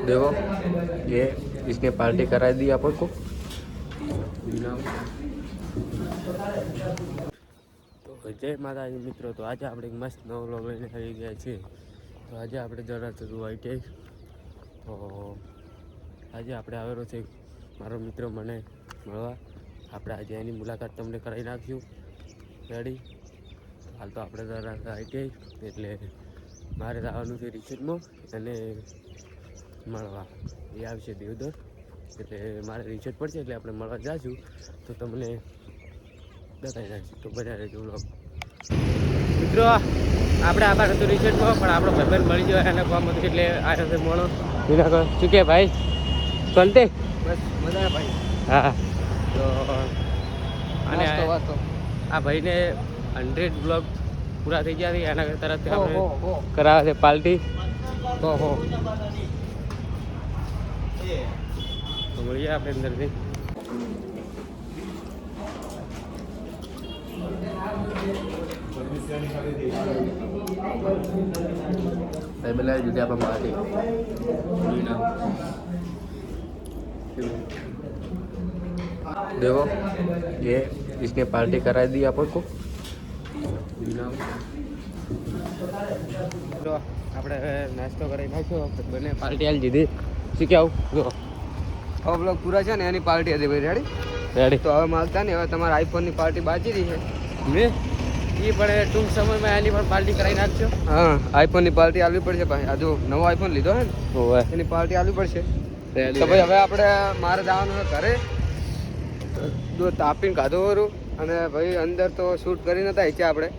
देखो ये इसने पार्टी करा दी अपन को તો જય માતાજી મિત્રો તો આજે આપણે એક મસ્ત નવો વ્લોગ લઈને આવી ગયા છીએ તો આજે આપણે જરા થતું આઈટીઆઈ તો આજે આપણે આવેલો છે મારો મિત્ર મને મળવા આપણે આજે એની મુલાકાત તમને કરાવી નાખ્યું રેડી હાલ તો આપણે જરા આઈટીઆઈ એટલે મારે જવાનું છે રિસર્ચમાં અને મળવા એ આવશે દેવદર એટલે મારે રિસર્ચ પડશે એટલે આપણે મળવા જાશું. તો તમને બતાવી નાખશું. તો બધા રહેજો બ્લોગ મિત્રો આપણે આભાર હતું રિસર્ચમાં પણ આપણો ભાઈબંધ મળી ગયો એને કામ હતું એટલે આ સાથે મળો. વિના શું કે ભાઈ? ચલતે? બસ મજા ભાઈ. હા. તો અને આ ભાઈને હંડ્રેડ બ્લોગ પૂરા થઈ ગયા છે. એના હો, આપણે. કરાવે છે પાર્ટી તો હો. તો મળીએ આપણે અંદરથી ભાઈ બનાવી દીધી આપણે પાર્ટી देखो ये इसने पार्टी करा दी अपन को જો આપણે નાસ્તો કરી નાખ્યો બંને પાર્ટી આલી દીધી શું કેવું જો. હવે બ્લોગ પૂરા છે ને એની પાર્ટી હતી ભાઈ રેડી રેડી તો હવે માગતા ને હવે તમારા આઈફોનની પાર્ટી બાજી રહી છે. મેં એ પણ ટૂંક સમયમાં એની પણ પાર્ટી કરાવી નાખજો. હા આઈફોનની પાર્ટી આવવી પડશે ભાઈ. આ જો નવો આઈફોન લીધો હે ને ઓવે. એની પાર્ટી આવવી પડશે. તો ભાઈ હવે આપણે મારે જવાનું છે ઘરે. તાપીને કાધો વરું અને ભાઈ અંદર તો શૂટ કરી નતા છે આપણે.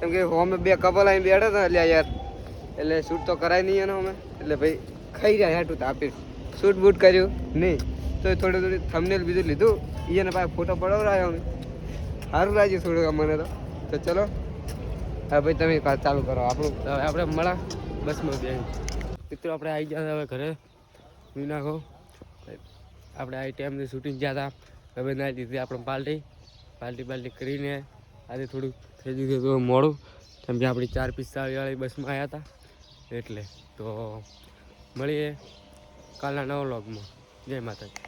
કેમ કે હોમે બે કપલ અહીં બેઠા હતા એટલે યાર એટલે શૂટ તો કરાય નહીં એનો અમે. એટલે ભાઈ ખાઈ જાય હેઠું તાપી શૂટ બૂટ કર્યું? નહીં. તો થોડું થોડું થંબનેલ બીજું લીધું. એને પાસે ફોટો પડાવરાયો અમે. સારું લાગ્યું થોડુંક મને તો. તો ચલો. હા ભાઈ તમે ચાલુ કરો. આપણું હવે આપણે મળા બસમાં બે મિત્રો આપણે આવી ગયા હતા હવે ઘરે. નાખો. આપણે આ ટાઈમથી શૂટિંગ ગયા હતા હવે ના દીધી આપણે પાર્ટી પાર્ટી પાર્ટી કરીને આજે થોડુંક થઈ ગયું હતું મોડું. કેમ કે આપણી ચાર પિસ્તાળીવાળી બસમાં આવ્યા હતા એટલે તો મળીએ. કાલના નવા વ્લોગમાં જય માતાજી.